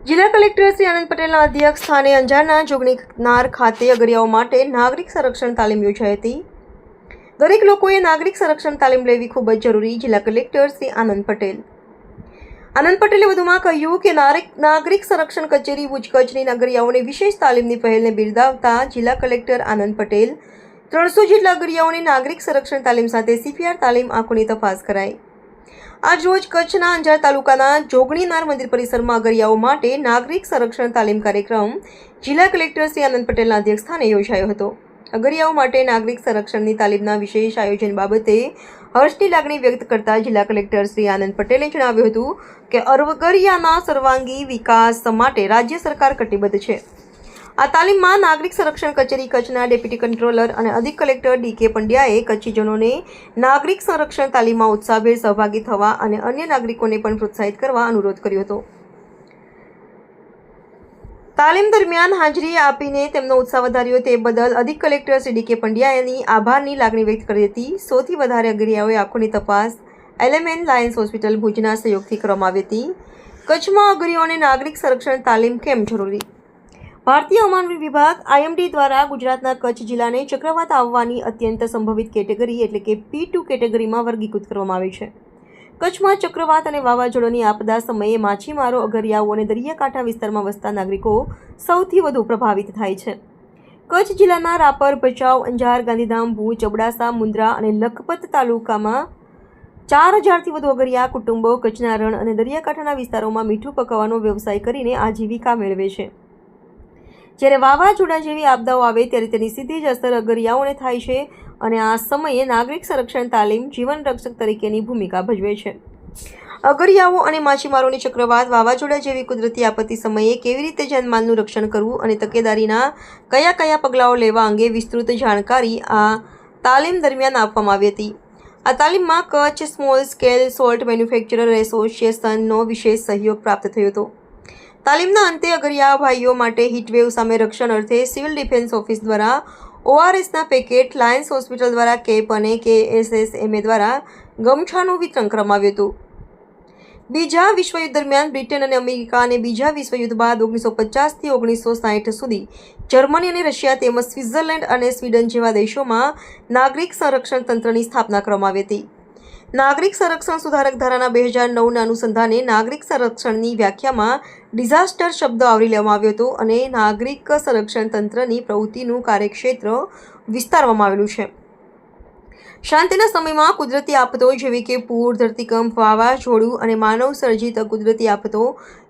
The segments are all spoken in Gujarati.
જિલ્લા કલેક્ટર શ્રી આનંદ પટેલના અધ્યક્ષ સ્થાને અંજારના જોગણીનાર ખાતે અગરિયાઓ માટે નાગરિક સંરક્ષણ તાલીમ યોજાઈ હતી. દરેક લોકોએ નાગરિક સંરક્ષણ તાલીમ લેવી ખૂબ જ જરૂરી, જિલ્લા કલેક્ટર શ્રી આનંદ પટેલ. આનંદ પટેલે વધુમાં કહ્યું કે નાગરિક સંરક્ષણ કચેરી ભુજ કચ્છની નગરિયાઓને વિશેષ તાલીમની પહેલને બિરદાવતા જિલ્લા કલેક્ટર આનંદ પટેલ ત્રણસો જેટલા અગરિયાઓને નાગરિક સંરક્ષણ તાલીમ સાથે સીપીઆર તાલીમ આંખોની તપાસ કરાઈ. આજ રોજ કચ્છના અંજાર તાલુકાના જોગણીનાર મંદિર પરિસરમાં અગરિયાઓ માટે નાગરિક સંરક્ષણ તાલીમ કાર્યક્રમ જિલ્લા કલેક્ટર શ્રી આનંદ પટેલના અધ્યક્ષસ્થાને યોજાયો હતો. અગરિયાઓ માટે નાગરિક સંરક્ષણની તાલીમના વિશેષ આયોજન બાબતે હર્ષની લાગણી વ્યક્ત કરતા જિલ્લા કલેક્ટર શ્રી આનંદ પટેલે જણાવ્યું હતું કે અરવગરિયાના સર્વાંગી વિકાસ માટે રાજ્ય સરકાર કટિબદ્ધ છે. આ તાલીમમાં નાગરિક સંરક્ષણ કચેરી કચ્છના ડેપ્યુટી કંટ્રોલર અને અધિક કલેક્ટર ડી કે પંડ્યાએ કચ્છીજનોને નાગરિક સંરક્ષણ તાલીમમાં ઉત્સાહભેર સહભાગી થવા અને અન્ય નાગરિકોને પણ પ્રોત્સાહિત કરવા અનુરોધ કર્યો હતો. તાલીમ દરમિયાન હાજરી આપીને તેમનો ઉત્સાહ વધાર્યો તે બદલ અધિક કલેક્ટર શ્રી ડી કે પંડ્યાની આભારની લાગણી વ્યક્ત કરી હતી. સૌથી વધારે અગરિયાઓએ આંખોની તપાસ એલએમએન લાયન્સ હોસ્પિટલ ભુજના સહયોગથી કરવામાં આવી હતી. કચ્છમાં અગરીઓને નાગરિક સંરક્ષણ તાલીમ કેમ જરૂરી? ભારતીય હવામાન વિભાગ આઈએમડી દ્વારા ગુજરાતના કચ્છ જિલ્લાને ચક્રવાત આવવાની અત્યંત સંભવિત કેટેગરી એટલે કે પી ટુ કેટેગરીમાં વર્ગીકૃત કરવામાં આવી છે. કચ્છમાં ચક્રવાત અને વાવાઝોડાની આપદા સમયે માછીમારો, અગરિયાઓ અને દરિયાકાંઠા વિસ્તારમાં વસતા નાગરિકો સૌથી વધુ પ્રભાવિત થાય છે. કચ્છ જિલ્લાના રાપર, ભચાઉ, અંજાર, ગાંધીધામ, ભુજ અબડાસા મુન્દ્રા અને લખપત તાલુકામાં ચાર હજારથી વધુ અગરિયા કુટુંબો કચ્છના રણ અને દરિયાકાંઠાના વિસ્તારોમાં મીઠું પકવવાનો વ્યવસાય કરીને આજીવિકા મેળવે છે. જ્યારે વાવાઝોડા જેવી આપદાઓ આવે ત્યારે તેની સીધી જ અસર અગરિયાઓને થાય છે અને આ સમયે નાગરિક સંરક્ષણ તાલીમ જીવન રક્ષક તરીકેની ભૂમિકા ભજવે છે. અગરિયાઓ અને માછીમારોની ચક્રવાત વાવાઝોડા જેવી કુદરતી આપત્તિ સમયે કેવી રીતે જનમાલનું રક્ષણ કરવું અને તકેદારીના કયા કયા પગલાઓ લેવા અંગે વિસ્તૃત જાણકારી આ તાલીમ દરમિયાન આપવામાં આવી હતી. આ તાલીમમાં Kutch small scale salt manufacturer એસોસિએશનનો વિશેષ સહયોગ પ્રાપ્ત થયો હતો. તાલીમના અંતે અગરિયા ભાઈઓ માટે હીટવેવ સામે રક્ષણ અર્થે સિવિલ ડિફેન્સ ઓફિસ દ્વારા ઓઆરએસના પેકેટ લાયન્સ હોસ્પિટલ દ્વારા કેપ અને કેએસએસએમએ દ્વારા ગમછાનું વિતરણ કરવામાં આવ્યું હતું. બીજા વિશ્વયુદ્ધ દરમિયાન બ્રિટન અને અમેરિકા અને બીજા વિશ્વયુદ્ધ બાદ ઓગણીસો પચાસથી ઓગણીસો સાઠ સુધી જર્મની અને રશિયા તેમજ સ્વિટ્ઝરલેન્ડ અને સ્વીડન જેવા દેશોમાં નાગરિક સંરક્ષણ તંત્રની સ્થાપના કરવામાં આવી હતી. નાગરિક સંરક્ષણ સુધારક ધારાના બે હજાર નવના અનુસંધાને નાગરિક સંરક્ષણની વ્યાખ્યામાં ડિઝાસ્ટર શબ્દ આવરી લેવામાં આવ્યો હતો અને નાગરિક સંરક્ષણ તંત્રની પ્રવૃત્તિનું કાર્યક્ષેત્ર વિસ્તારવામાં આવેલું છે. શાંતિના સમયમાં કુદરતી આફતો જેવી કે પૂર, ધરતીકંપ, વાવાઝોડું અને માનવ સર્જિત કુદરતી આફતો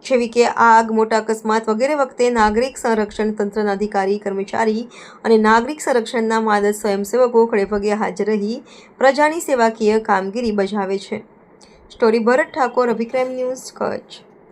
જેવી કે આગ, મોટા અકસ્માત વગેરે વખતે નાગરિક સંરક્ષણ તંત્રના અધિકારી, કર્મચારી અને નાગરિક સંરક્ષણના માદદ સ્વયંસેવકો ખડેપગે હાજર રહી પ્રજાની સેવાકીય કામગીરી બજાવે છે. Story Bharat Thakor, Abhikram news Kutch.